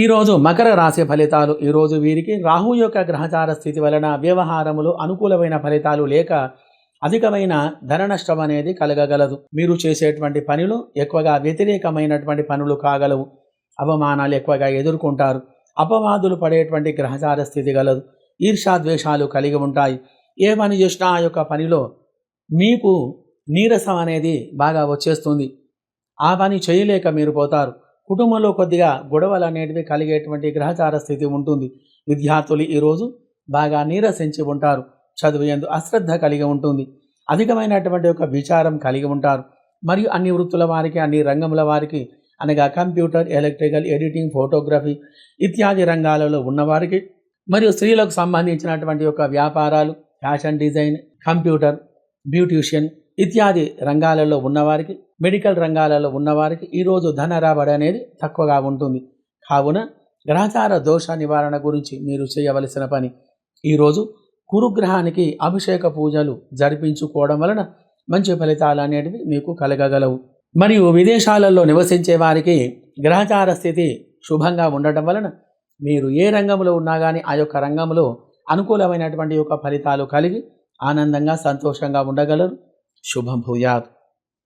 ఈరోజు మకర రాశి ఫలితాలు ఈరోజు వీరికి రాహు యొక్క గ్రహచార స్థితి వలన వ్యవహారములు అనుకూలమైన ఫలితాలు లేక అధికమైన ధన నష్టం అనేది కలగగలదు. మీరు చేసేటువంటి పనులు ఎక్కువగా వ్యతిరేకమైనటువంటి పనులు కాగలవు. అవమానాలు ఎక్కువగా ఎదుర్కొంటారు. అపవాదులు పడేటువంటి గ్రహచార స్థితి గలదు. ఈర్షాద్వేషాలు కలిగి ఉంటాయి. ఏ పని చేసినా ఆ యొక్క పనిలో మీకు నీరసం అనేది బాగా వచ్చేస్తుంది. ఆ పని చేయలేక మీరు పోతారు. కుటుంబంలో కొద్దిగా గొడవలు అనేటివి కలిగేటువంటి గ్రహచార స్థితి ఉంటుంది. విద్యార్థులు ఈరోజు బాగా నీరసించి ఉంటారు. చదువు ఎందు అశ్రద్ధ కలిగి ఉంటుంది. అధికమైనటువంటి ఒక విచారం కలిగి ఉంటారు. మరియు అన్ని వృత్తుల వారికి అన్ని రంగముల వారికి అనగా కంప్యూటర్ ఎలక్ట్రికల్ ఎడిటింగ్ ఫోటోగ్రఫీ ఇత్యాది రంగాలలో ఉన్నవారికి మరియు స్త్రీలకు సంబంధించినటువంటి యొక్క వ్యాపారాలు ఫ్యాషన్ డిజైన్ కంప్యూటర్ బ్యూటీషియన్ ఇత్యాది రంగాలలో ఉన్నవారికి మెడికల్ రంగాలలో ఉన్నవారికి ఈరోజు ధన రాబడి అనేది తక్కువగా ఉంటుంది. కావున గ్రహచార దోష నివారణ గురించి మీరు చేయవలసిన పని. ఈరోజు కురుగ్రహానికి అభిషేక పూజలు జరిపించుకోవడం వలన మంచి ఫలితాలు అనేటివి మీకు కలగగలవు. మరియు విదేశాలలో నివసించే వారికి గ్రహచార స్థితి శుభంగా ఉండటం వలన మీరు ఏ రంగంలో ఉన్నా కానీ ఆ యొక్క రంగంలో అనుకూలమైనటువంటి యొక్క ఫలితాలు కలిగి ఆనందంగా సంతోషంగా ఉండగలరు. శుభం భూయాత్.